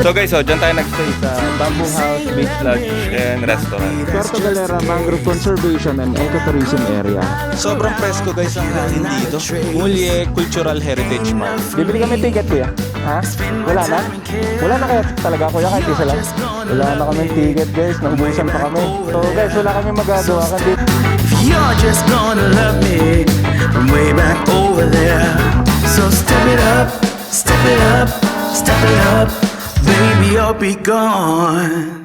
So guys, oh, dyan tayo nagstay sa Bamboo House Beach Lodge and Restaurant. Puerto Galera Mangrove Conservation and Ecotourism Area. Sobrang presko guys ang hangin dito. Mulye Cultural Heritage Month. Bibili kami ticket kuya. Ha? Wala na? Wala na kaya talaga kuya kahit isa lang? Wala na kami ticket guys. Naubusan pa kami. So guys, wala kami magagawa kasi you're just gonna love me from way back over there. So step it up, step it up, step it up, baby, I'll be gone.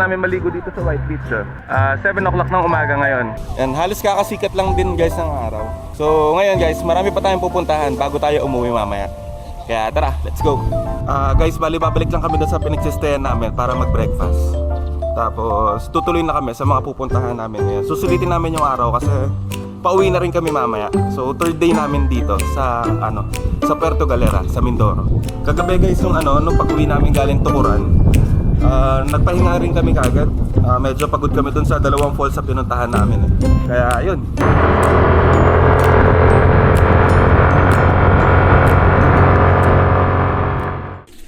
Namin maligo dito sa White Beach. Ah, 7 o'clock ng umaga ngayon. And halos kakasikat lang din guys ng araw. So ngayon guys, marami pa tayong pupuntahan bago tayo umuwi mamaya. Kaya tara, let's go. Ah, guys, bali babalik lang kami doon sa pinagsistayan namin para mag-breakfast. Tapos tutuloy na kami sa mga pupuntahan namin ngayon. Susulitin namin yung araw kasi pauwi na rin kami mamaya. So third day namin dito sa ano, sa Puerto Galera, sa Mindoro. Kagabi guys yung ano, nung pag-uwi namin galing Tukuran, Ah, nagpahinga rin kami kagad. Ah, medyo pagod kami dun sa dalawang falls sa pinuntahan namin. Eh. Kaya ayun.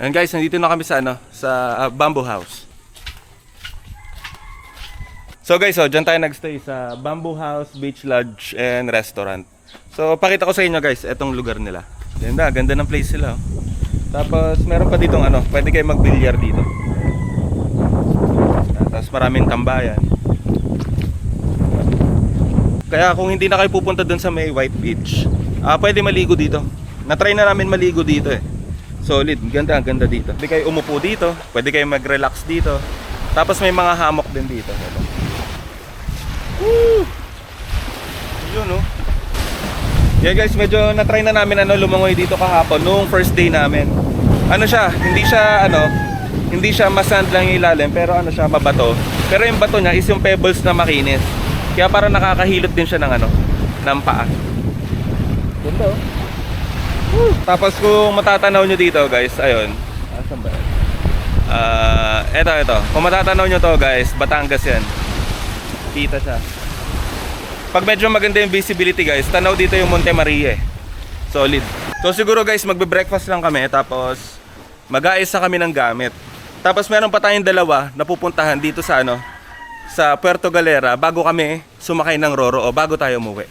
And guys, nandito na kami sa ano, sa ah, Bamboo House. So guys, oh, dyan tayo nagstay sa Bamboo House Beach Lodge and Restaurant. So pakita ko sa inyo guys, etong lugar nila. Ganda, ganda ng place sila. Oh. Tapos meron pa ditong ano, pwede kayo magbilyar dito. Tapos maraming tambayan. Kaya kung hindi na kayo pupunta dun sa may White Beach, ah pwede maligo dito. Na-try na namin maligo dito eh. Solid, ganda, ganda dito. Pwede kayo umupo dito, pwede kayo mag-relax dito. Tapos may mga hammock din dito. Ano. Woo! Yun oh. Yeah guys, medyo na-try na namin ano lumangoy dito kahapon nung first day namin. Ano siya, hindi siya ano, hindi siya masand lang yung ilalim pero ano siya mabato. Pero yung bato niya is yung pebbles na makinis. Kaya parang nakakahilot din siya ng ano, ng paa. Ganda oh. Woo! Tapos kung matatanaw nyo dito guys, ayun. Asan ba yan? Ah, eto eto. Kung matatanaw nyo to guys, Batangas yan. Kita siya. Pag medyo maganda yung visibility guys, tanaw dito yung Monte Maria eh. Solid. So siguro guys, magbe-breakfast lang kami tapos mag-aayos na kami ng gamit. Tapos meron pa tayong dalawa na pupuntahan dito sa ano, sa Puerto Galera bago kami sumakay ng Roro o bago tayo umuwi.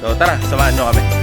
So tara, samahan nyo kami.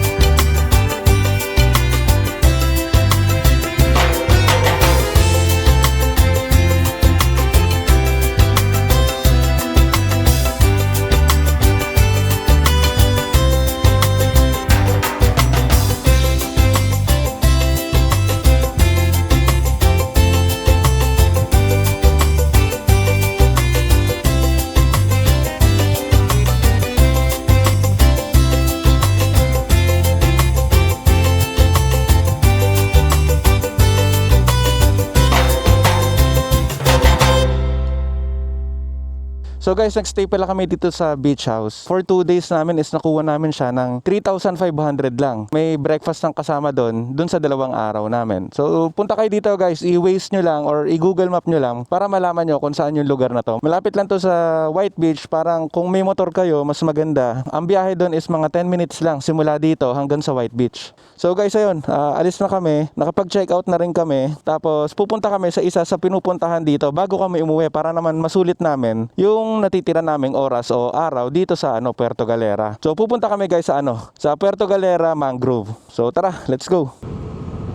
So guys, nagstay pala kami dito sa beach house. For 2 days namin is nakuha namin siya ng 3,500 lang. May breakfast ng kasama doon, doon sa dalawang araw namin. So punta kayo dito guys, i-waste nyo lang or i-google map nyo lang para malaman nyo kung saan yung lugar na to. Malapit lang to sa White Beach, parang kung may motor kayo, mas maganda. Ang biyahe doon is mga 10 minutes lang simula dito hanggang sa White Beach. So guys, ayun, ah, alis na kami. Nakapag-check out na rin kami. Tapos pupunta kami sa isa sa pinupuntahan dito bago kami umuwi para naman masulit namin yung natitira naming oras o araw dito sa ano Puerto Galera. So pupunta kami guys sa ano, sa Puerto Galera Mangrove. So tara, let's go.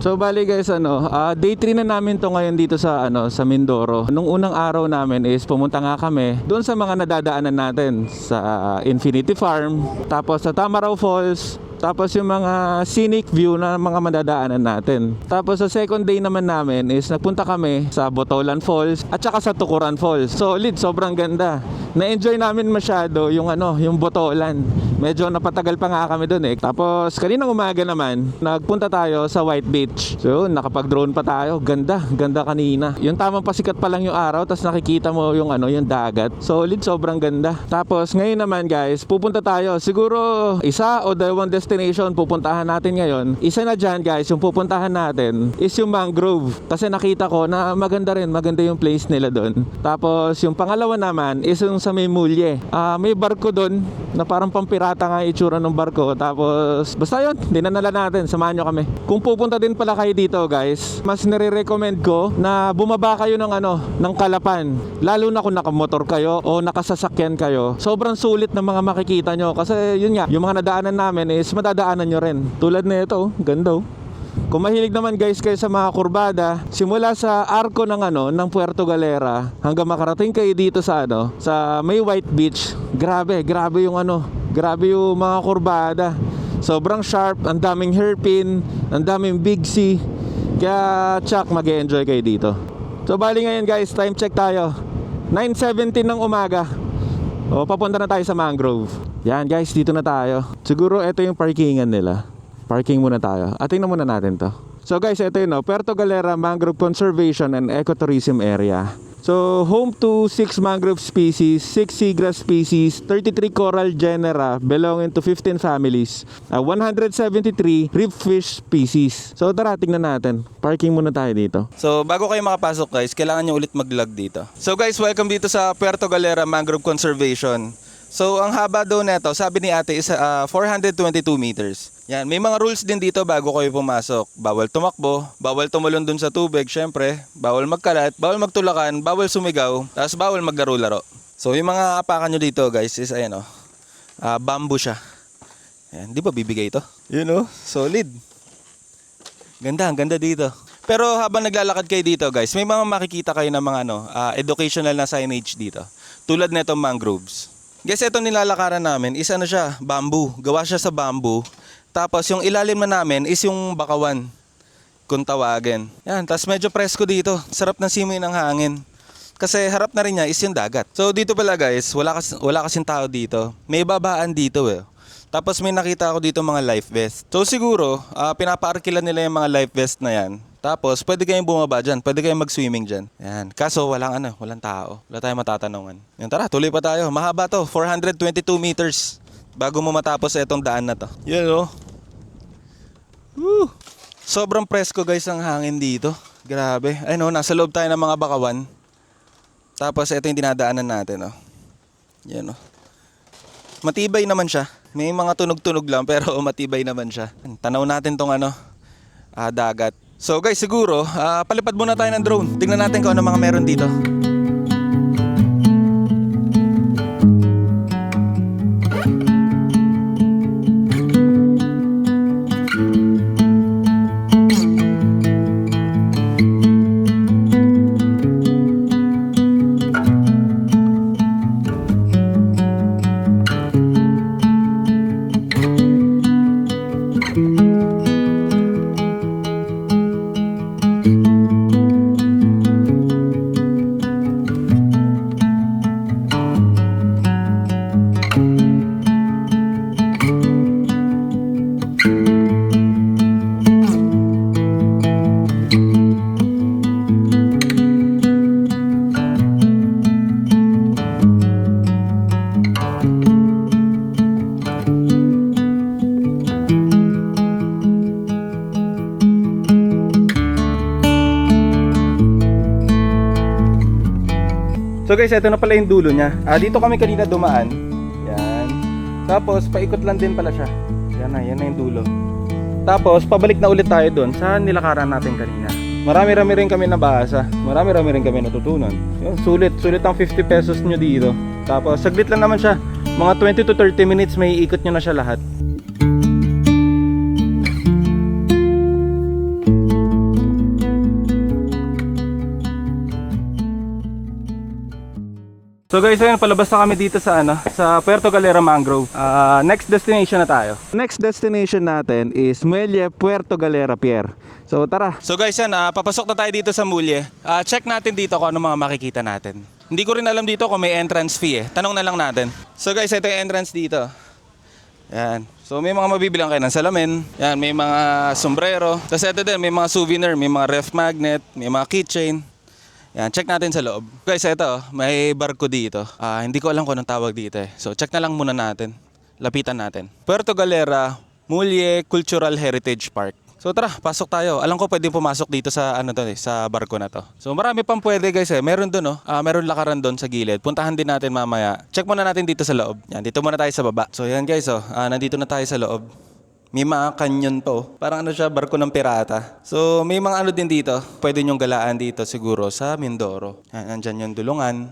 So bali guys ano, ah, day 3 na namin to ngayon dito sa ano sa Mindoro. Nung unang araw namin is pumunta nga kami doon sa mga nadadaanan natin sa ah, Infinity Farm, tapos sa Tamaraw Falls, tapos yung mga scenic view na mga madadaanan natin. Tapos sa second day naman namin is nagpunta kami sa Botolan Falls at saka sa Tukuran Falls. Solid, sobrang ganda. Na-enjoy namin masyado yung ano, yung Botolan. Medyo napatagal pa nga kami doon eh. Tapos kaninang umaga naman, nagpunta tayo sa White Beach. So, nakapag-drone pa tayo. Ganda, ganda kanina. Yung tamang pasikat pa lang yung araw, tapos nakikita mo yung ano, yung dagat. Solid, sobrang ganda. Tapos ngayon naman guys, pupunta tayo. Siguro isa o dalawang destination pupuntahan natin ngayon. Isa na dyan guys, yung pupuntahan natin is yung mangrove. Kasi nakita ko na maganda rin, maganda yung place nila doon. Tapos yung pangalawa naman is yung sa may mulye. Ah, may barko doon na parang pampirata nga yung itsura ng barko. Tapos basta yun, dinanala natin, samahan nyo kami. Kung pupunta din pala kayo dito guys, mas nire-recommend ko na bumaba kayo ng ano, ng Kalapan. Lalo na kung nakamotor kayo o nakasasakyan kayo. Sobrang sulit ng mga makikita nyo. Kasi yun nga, yung mga nadaanan namin is madadaanan nyo rin. Tulad na ito, oh, ganda oh. Kung mahilig naman guys kayo sa mga kurbada, simula sa arko ng ano ng Puerto Galera hanggang makarating kayo dito sa ano sa May White Beach. Grabe, grabe yung ano, grabe yung mga kurbada. Sobrang sharp, ang daming hairpin, ang daming big C. Kaya Chuck, mag-enjoy kayo dito. So bali ngayon guys, time check tayo. 9.17 ng umaga. O, papunta na tayo sa mangrove. Yan guys, dito na tayo. Siguro ito yung parkingan nila. Parking muna tayo. At tingnan muna natin to. So guys, ito yun, no? Puerto Galera Mangrove Conservation and Ecotourism Area. So, home to 6 mangrove species, 6 seagrass species, 33 coral genera belonging to 15 families, uh, 173 reef fish species. So, tara, tingnan natin. Parking muna tayo dito. So, bago kayo makapasok guys, kailangan nyo ulit mag-log dito. So guys, welcome dito sa Puerto Galera Mangrove Conservation. So, ang haba daw neto, sabi ni ate, is ah, 422 meters. Yan, may mga rules din dito bago kayo pumasok. Bawal tumakbo, bawal tumulon dun sa tubig, syempre, bawal magkalat, bawal magtulakan, bawal sumigaw, tapos bawal maglaro-laro. So, yung mga apakan nyo dito guys is ayan oh, ah, bamboo siya. Ayan, di ba bibigay ito? Yun oh, solid. Ganda, ang ganda dito. Pero habang naglalakad kayo dito guys, may mga makikita kayo ng mga ano, ah, educational na signage dito. Tulad nitong mangroves. Guys, ito nilalakaran namin is ano siya, bamboo. Gawa siya sa bamboo. Tapos yung ilalim na namin is yung bakawan. Kung tawagin. Yan, tapos medyo presko dito. Sarap ng simoy ng hangin. Kasi harap na rin niya is yung dagat. So dito pala guys, wala, kas wala kasing tao dito. May babaan dito eh. Tapos may nakita ako dito mga life vest. So siguro, ah, pinapaarkilan nila yung mga life vest na yan. Tapos pwede kayong bumaba dyan, pwede kayong mag-swimming dyan. Yan. Kaso walang ano, walang tao. Wala tayong matatanungan. Yan tara, tuloy pa tayo. Mahaba to, 422 meters. Bago mo matapos itong daan na to. Yan oh. Woo! Sobrang presko guys ang hangin dito. Grabe. Ay no, nasa loob tayo ng mga bakawan. Tapos ito yung dinadaanan natin oh. Yan oh. Matibay naman siya. May mga tunog-tunog lang pero matibay naman siya. Tanaw natin tong ano, ah, dagat. So guys, siguro, ah, palipad muna tayo ng drone. Tingnan natin kung ano mga meron dito. So guys, ito na pala yung dulo niya. Ah, dito kami kanina dumaan. Yan. Tapos, paikot lang din pala siya. Yan na, yan na yung dulo. Tapos, pabalik na ulit tayo doon sa nilakaran natin kanina. Marami-rami rin kami nabasa. Marami-rami rin kami natutunan. Yun, sulit. Sulit ang 50 pesos nyo dito. Tapos, saglit lang naman siya. Mga 20 to 30 minutes, may ikot nyo na siya lahat. So guys, ayun, palabas na kami dito sa ano, sa Puerto Galera Mangrove. Ah, next destination na tayo. Next destination natin is Muelle Puerto Galera Pier. So tara. So guys, yan, ah, papasok na tayo dito sa Muelle. Ah, check natin dito kung ano mga makikita natin. Hindi ko rin alam dito kung may entrance fee eh. Tanong na lang natin. So guys, ito yung entrance dito. Yan. So may mga mabibilang kayo ng salamin. Yan, may mga sombrero. Tapos ito din, may mga souvenir, may mga ref magnet, may mga keychain. Yan, check natin sa loob. Guys, ito, may barko dito. Ah, hindi ko alam kung anong tawag dito eh. So, check na lang muna natin. Lapitan natin. Puerto Galera, Mulie Cultural Heritage Park. So tara, pasok tayo. Alam ko pwede pumasok dito sa ano to eh, sa barko na to. So marami pang pwede guys eh. Meron doon oh. Ah, meron lakaran doon sa gilid. Puntahan din natin mamaya. Check muna natin dito sa loob. Yan, dito muna tayo sa baba. So yan guys oh. Ah, nandito na tayo sa loob. May mga canyon to. Parang ano siya, barko ng pirata. So, may mga ano din dito. Pwede nyong galaan dito siguro sa Mindoro. Yan, andyan yung Dulungan,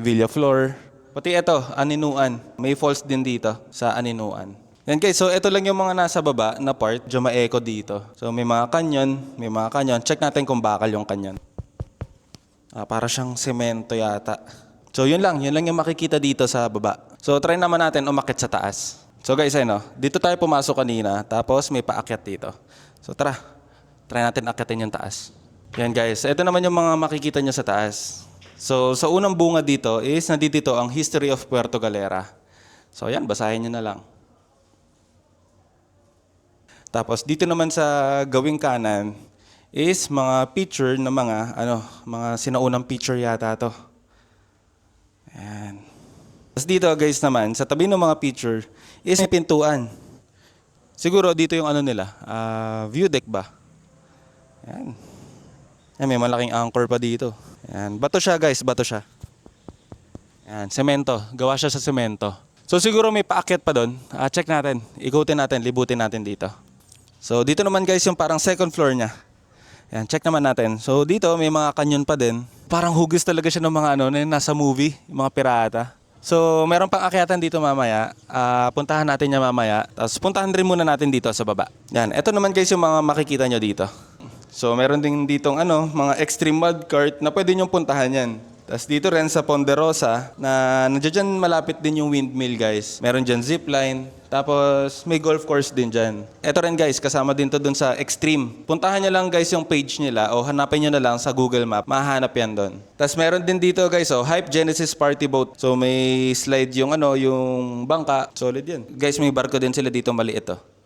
Villaflor. Pati ito, Aninuan. May falls din dito sa Aninuan. Yan guys, so ito lang yung mga nasa baba na part. Diyo ma-echo dito. So, may mga canyon, may mga canyon. Check natin kung bakal yung canyon. Ah, para siyang semento yata. So, yun lang. Yun lang yung makikita dito sa baba. So, try naman natin umakit sa taas. So, guys, ayun, oh. dito tayo pumasok kanina. Tapos, may paakyat dito. So, tara. Try natin akyatin yung taas. Yan, guys. Ito naman yung mga makikita nyo sa taas. So, sa unang bunga dito is nandito ang History of Puerto Galera. So, yan. Basahin nyo na lang. Tapos dito naman sa gawing kanan is mga picture ng mga ano, mga sinaunang picture yata to. Ayan. Tapos dito guys naman, sa tabi ng mga picture is may pintuan. Siguro dito yung ano nila, ah, view deck ba? Ayan. Ayan, may malaking anchor pa dito. Ayan. Bato siya guys, bato siya. Ayan, semento. Gawa siya sa semento. So siguro may paakyat pa doon. Ah, check natin. Ikutin natin, libutin natin dito. So dito naman guys yung parang second floor niya. Yan, check naman natin. So dito may mga kanyon pa din. Parang hugis talaga siya ng mga ano na nasa movie, yung mga pirata. So meron pang akyatan dito mamaya. Ah, puntahan natin niya mamaya. Tapos puntahan rin muna natin dito sa baba. Yan, eto naman guys yung mga makikita nyo dito. So meron din ditong ano, mga extreme mud cart na pwede nyo puntahan yan. Tapos dito rin sa Ponderosa na nandiyan malapit din yung windmill guys. Meron dyan zipline. Tapos may golf course din dyan. Ito rin guys, kasama din to dun sa Extreme. Puntahan nyo lang guys yung page nila o hanapin nyo na lang sa Google Map. Mahanap yan doon. Tapos meron din dito guys, oh, Hype Genesis Party Boat. So may slide yung ano, yung bangka. Solid yan. Guys, may barko din sila dito maliit oh.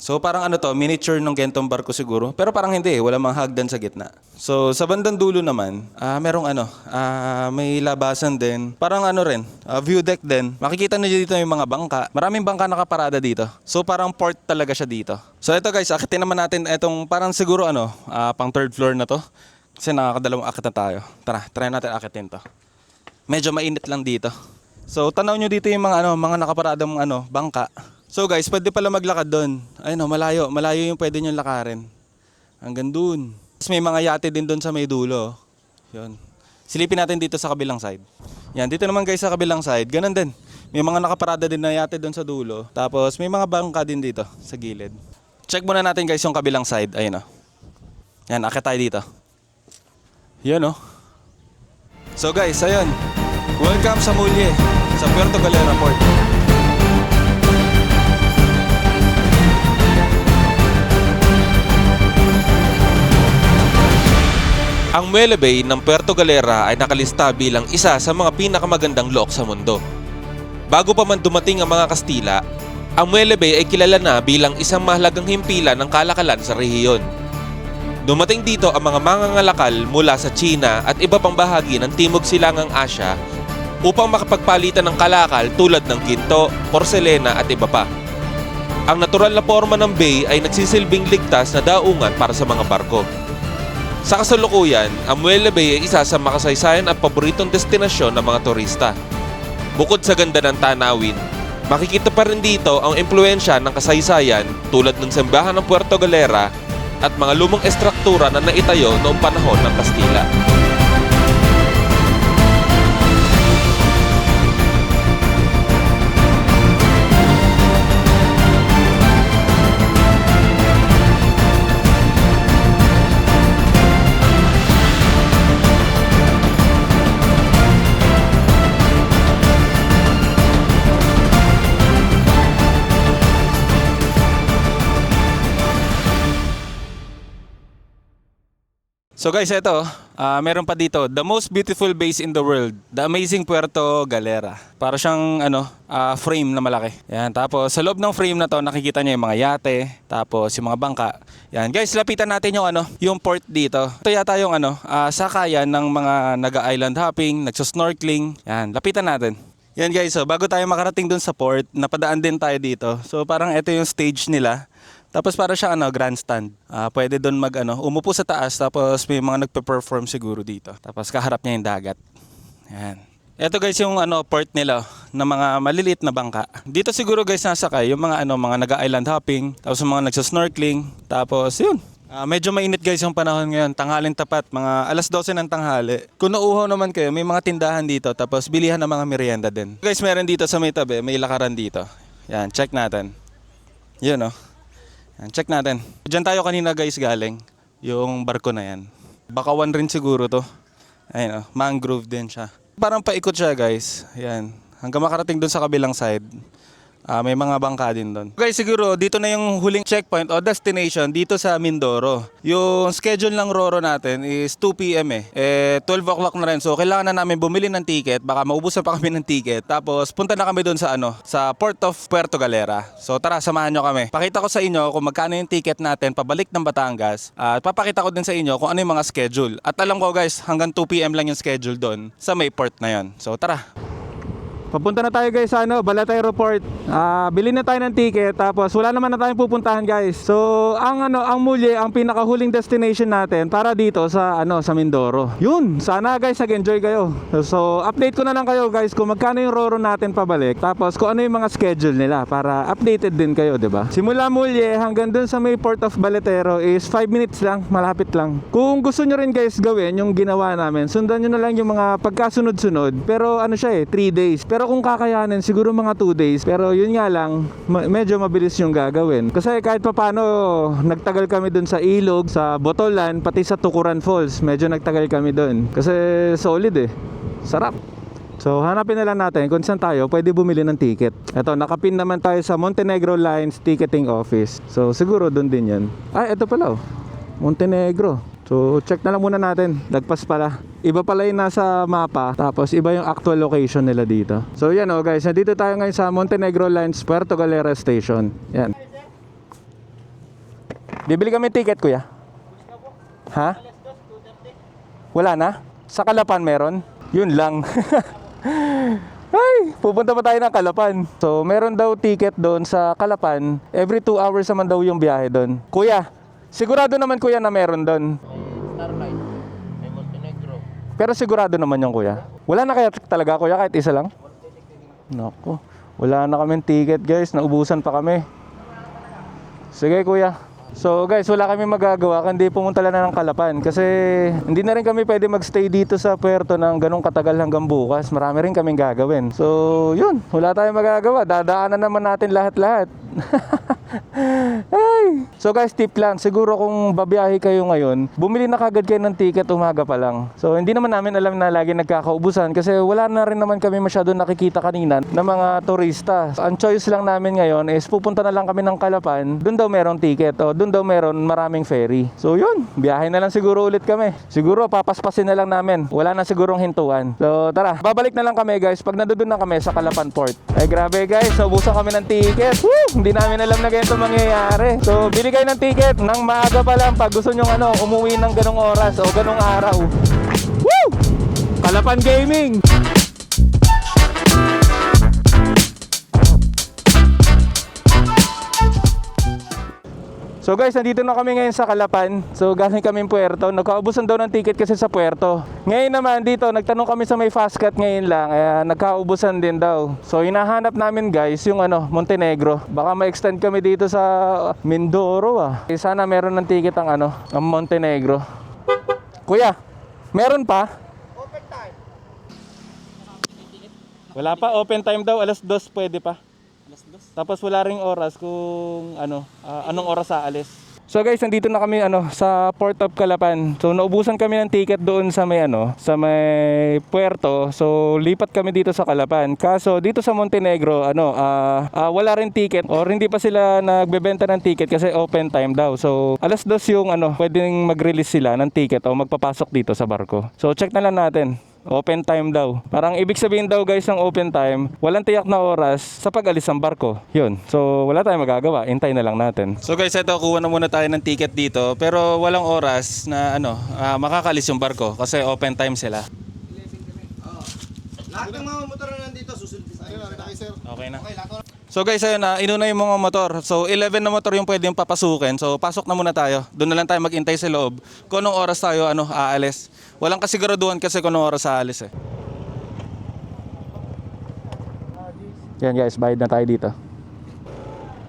So parang ano to, miniature ng gentong barko siguro. Pero parang hindi, wala mga hagdan sa gitna. So sa bandang dulo naman, ah merong ano, ah may labasan din. Parang ano rin, ah, view deck din. Makikita niyo dito yung mga bangka. Maraming bangka nakaparada dito. So parang port talaga siya dito. So ito guys, akitin naman natin itong parang siguro ano, ah, pang third floor na to. Kasi nakakadalawang akit na tayo. Tara, try natin akitin to. Medyo mainit lang dito. So tanaw nyo dito yung mga ano, mga nakaparadang ano, bangka. So guys, pwede pala maglakad doon. Ayun oh, malayo, malayo yung pwede nyo lakarin. Hanggang doon. Tapos may mga yate din doon sa may dulo. Yun. Silipin natin dito sa kabilang side. Yan, dito naman guys sa kabilang side, ganun din. May mga nakaparada din na yate doon sa dulo. Tapos may mga bangka din dito sa gilid. Check muna natin guys yung kabilang side. Ayun oh. Yan, akit tayo dito. Yan oh. So guys, ayun. Welcome sa Mulye, sa Puerto Galera Port. Ang Muelle Bay ng Puerto Galera ay nakalista bilang isa sa mga pinakamagandang look sa mundo. Bago pa man dumating ang mga Kastila, ang Muelle Bay ay kilala na bilang isang mahalagang himpilan ng kalakalan sa rehiyon. Dumating dito ang mga mangangalakal mula sa China at iba pang bahagi ng Timog Silangang Asya upang makapagpalitan ng kalakal tulad ng ginto, porselena at iba pa. Ang natural na forma ng bay ay nagsisilbing ligtas na daungan para sa mga barko. Sa kasalukuyan, ang Muelle Bay ay isa sa makasaysayan at paboritong destinasyon ng mga turista. Bukod sa ganda ng tanawin, makikita pa rin dito ang impluensya ng kasaysayan tulad ng simbahan ng Puerto Galera at mga lumang estruktura na naitayo noong panahon ng Kastila. So guys, ito, ah, meron pa dito, the most beautiful base in the world, the amazing Puerto Galera. Para siyang ano, ah, frame na malaki. Yan, tapos sa loob ng frame na to, nakikita niyo yung mga yate, tapos yung mga bangka. Yan, guys, lapitan natin yung ano, yung port dito. Ito yata yung ano, ah, sakayan ng mga naga-island hopping, nagso-snorkeling. Yan, lapitan natin. Yan guys, so bago tayo makarating dun sa port, napadaan din tayo dito. So parang ito yung stage nila. Tapos para siya ano, grandstand. Ah, pwede doon mag ano, umupo sa taas tapos may mga nagpe-perform siguro dito. Tapos kaharap niya yung dagat. Yan. Ito guys yung ano port nila na mga maliliit na bangka. Dito siguro guys nasakay yung mga ano mga naga-island hopping, tapos yung mga nagso-snorkeling, tapos yun. Ah, medyo mainit guys yung panahon ngayon, tanghaling tapat, mga alas 12 ng tanghali. Kung nauuhaw naman kayo, may mga tindahan dito, tapos bilihan ng mga merienda din. Guys, meron dito sa may tabi, may lakaran dito. Yan, check natin. Yun oh. Yan, check natin. Diyan tayo kanina guys galing. Yung barko na yan. Bakawan rin siguro to. Ayun oh, mangrove din siya. Parang paikot siya guys. Yan. Hanggang makarating doon sa kabilang side. Ah, may mga bangka din doon. Guys, siguro dito na yung huling checkpoint o destination dito sa Mindoro. Yung schedule ng Roro natin is 2 p.m. eh. Eh 12 o'clock na rin. So kailangan na namin bumili ng ticket. Baka maubusan pa kami ng ticket. Tapos punta na kami doon sa ano, sa Port of Puerto Galera. So tara, samahan nyo kami. Pakita ko sa inyo kung magkano yung ticket natin pabalik ng Batangas. At papakita ko din sa inyo kung ano yung mga schedule. At alam ko guys, hanggang 2 p.m. lang yung schedule doon sa may port na yon. So tara, Papunta na tayo guys sa ano, Balat Aeroport. Ah, bili na tayo ng ticket tapos wala naman na tayong pupuntahan guys. So, ang ano, ang Mulye ang pinakahuling destination natin para dito sa ano, sa Mindoro. Yun, sana guys nag-enjoy kayo. So, update ko na lang kayo guys kung magkano yung Roro natin pabalik. Tapos kung ano yung mga schedule nila para updated din kayo, 'di ba? Simula Mulye hanggang dun sa may Port of Balatero is 5 minutes lang, malapit lang. Kung gusto nyo rin guys gawin yung ginawa namin, sundan nyo na lang yung mga pagkasunod-sunod. Pero ano siya eh, 3 days. Pero kung kakayanin, siguro mga 2 days. Pero yun nga lang, ma- medyo mabilis yung gagawin. Kasi kahit papano, nagtagal kami dun sa Ilog, sa Botolan, pati sa Tukuran Falls. Medyo nagtagal kami dun. Kasi solid eh. Sarap. So hanapin na lang natin kung saan tayo pwede bumili ng ticket. Ito, nakapin naman tayo sa Montenegro Lines Ticketing Office. So siguro doon din yan. Ay, ito pala oh. Montenegro. So check na lang muna natin. Lagpas pala. Iba pala yung nasa mapa. Tapos iba yung actual location nila dito. So yan oh guys. Nandito tayo ngayon sa Montenegro Lines Puerto Galera Station. Yan. Bibili kami ticket kuya. Ha? Wala na? Sa Kalapan meron? Yun lang. Ay, pupunta pa tayo ng Kalapan. So, meron daw ticket doon sa Kalapan. Every 2 hours naman daw yung biyahe doon. Kuya, sigurado naman kuya na meron doon. Starlight. May Montenegro. Pero sigurado naman yung kuya. Wala na kaya talaga kuya kahit isa lang? Nako, wala na kaming ticket guys. Naubusan pa kami. Sige kuya. So guys, wala kami magagawa kundi pumunta lang na ng Kalapan kasi hindi na rin kami pwede magstay dito sa puerto ng ganong katagal hanggang bukas. Marami rin kaming gagawin. So, yun, wala tayong magagawa. Dadaanan naman natin lahat-lahat. Ay. So guys, tip lang, siguro kung babiyahe kayo ngayon, bumili na kagad kayo ng ticket umaga pa lang. So hindi naman namin alam na lagi nagkakaubusan kasi wala na rin naman kami masyado nakikita kanina ng mga turista. Ang choice lang namin ngayon is pupunta na lang kami ng Kalapan, doon daw merong ticket o doon daw meron maraming ferry. So yun, biyahe na lang siguro ulit kami. Siguro papaspasin na lang namin. Wala na sigurong hintuan. So tara, babalik na lang kami guys pag nandoon na kami sa Kalapan Port. Ay grabe guys, naubusan kami ng ticket. Woo! Hindi namin alam na ganito mangyayari. So bili kayo ng ticket ng maaga pa lang pag gusto nyo ano, umuwi ng ganong oras o ganong araw. Woo! Kalapan Gaming! So guys, nandito na kami ngayon sa Calapan. So galing kami Puerto. Nagkaubusan daw ng ticket kasi sa Puerto. Ngayon naman dito, nagtanong kami sa may fast cut ngayon lang. Kaya nagkaubusan din daw. So hinahanap namin guys yung ano, Montenegro. Baka ma-extend kami dito sa Mindoro ah. Eh, sana meron ng ticket ang ano, ang Montenegro. Kuya, meron pa? Wala pa, open time daw, alas dos pwede pa. Tapos wala ring oras kung ano, ah, anong oras aalis. So guys, nandito na kami ano sa Port of Calapan. So naubusan kami ng ticket doon sa may ano, sa may puerto. So lipat kami dito sa Calapan. Kaso dito sa Montenegro, ano, ah, ah, wala rin ticket or hindi pa sila nagbebenta ng ticket kasi open time daw. So alas dos yung ano, pwedeng mag-release sila ng ticket o magpapasok dito sa barko. So check na lang natin. Open time daw. Parang ibig sabihin daw guys ng open time, walang tiyak na oras sa pag-alis ng barko. Yun. So wala tayong magagawa. Hintay na lang natin. So guys, ito kuha na muna tayo ng ticket dito pero walang oras na ano, ah, makakalis yung barko kasi open time sila. Lahat ng mga motor na nandito, susunod sa akin. sir. Okay na. So guys, ayun na, inuna yung mga motor. So 11 na motor yung pwedeng papasukin. So pasok na muna tayo. Doon na lang tayo maghintay sa loob. Kung anong oras tayo ano, aalis. Walang kasiguraduhan kasi kung oras aalis eh. Yan guys, bayad na tayo dito.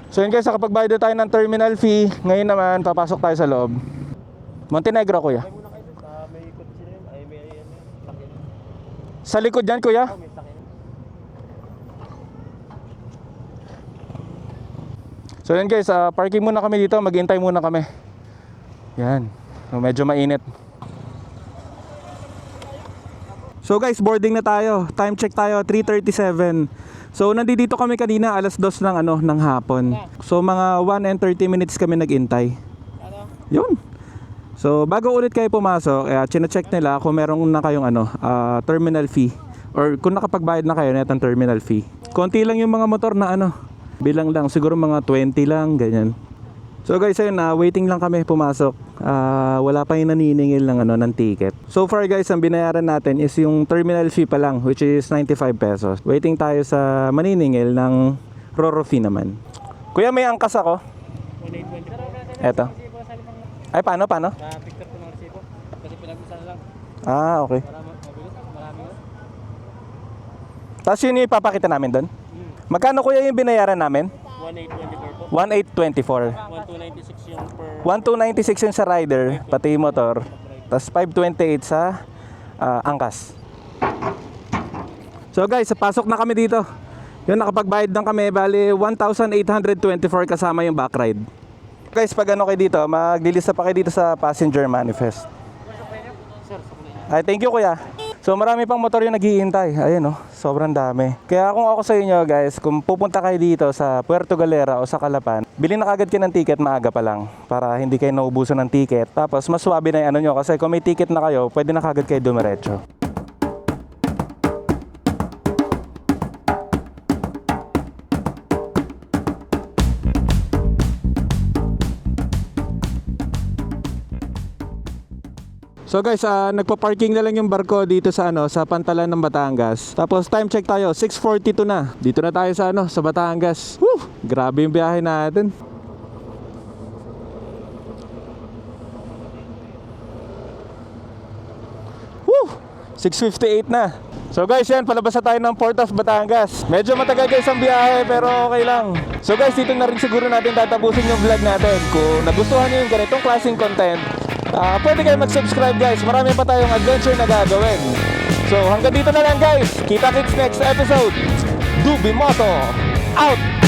So yun guys, nakapagbayad na tayo ng terminal fee. Ngayon naman, papasok tayo sa loob. Montenegro, kuya. Sa likod yan, kuya? So yun guys, ah, parking muna kami dito, maghintay muna kami. Yan. Medyo mainit. So guys, boarding na tayo. Time check tayo, 3:37. So nandito kami kanina alas 2 ng ano ng hapon. So mga 1 and 30 minutes kami nagintay. Yun. So bago ulit kayo pumasok, eh, chine-check nila kung meron na kayong ano, ah, terminal fee or kung nakapagbayad na kayo netong terminal fee. Konti lang yung mga motor na ano, bilang lang siguro mga 20 lang ganyan. So guys, ayun na, waiting lang kami pumasok. Ah, wala pa yung naniningil ng ano ng ticket. So far guys, ang binayaran natin is yung terminal fee pa lang which is 95 pesos. Waiting tayo sa maniningil ng Roro fee naman. Kuya, may angkas ako. Eto. Ay, paano, paano? picture ko ng resibo. Kasi pinag-usan lang. Ah, okay. Tapos yun yung ipapakita namin doon? Magkano kuya yung binayaran namin? 1824 po. 1824. 1296 yung per 1296 yung sa rider, pati yung motor. Tapos 528 sa ah, angkas. So guys, pasok na kami dito. Yun, nakapagbayad lang kami. Bali, 1,824 kasama yung back ride. Guys, pag ano kayo dito, maglilista pa kayo dito sa passenger manifest. Ay, thank you kuya. So marami pang motor yung naghihintay. Ayun oh, sobrang dami. Kaya kung ako sa inyo guys, kung pupunta kayo dito sa Puerto Galera o sa Calapan, bilhin na kagad kayo ng ticket maaga pa lang para hindi kayo naubusan ng ticket. Tapos mas swabe na yung ano nyo kasi kung may ticket na kayo, pwede na kagad kayo dumiretso. So guys, ah, nagpa-parking na lang yung barko dito sa ano, sa Pantalan ng Batangas. Tapos time check tayo, 6:42 na. Dito na tayo sa ano, sa Batangas. Woo! Grabe yung biyahe natin. Woo! 6.58 na. So guys, yan, palabas na tayo ng Port of Batangas. Medyo matagal guys ang biyahe, pero okay lang. So guys, dito na rin siguro natin tatapusin yung vlog natin. Kung nagustuhan nyo yung ganitong klaseng content, ah pwede kayo mag-subscribe guys. Marami pa tayong adventure na gagawin. So hanggang dito na lang guys. Kita kits next episode. Dubi Moto, out!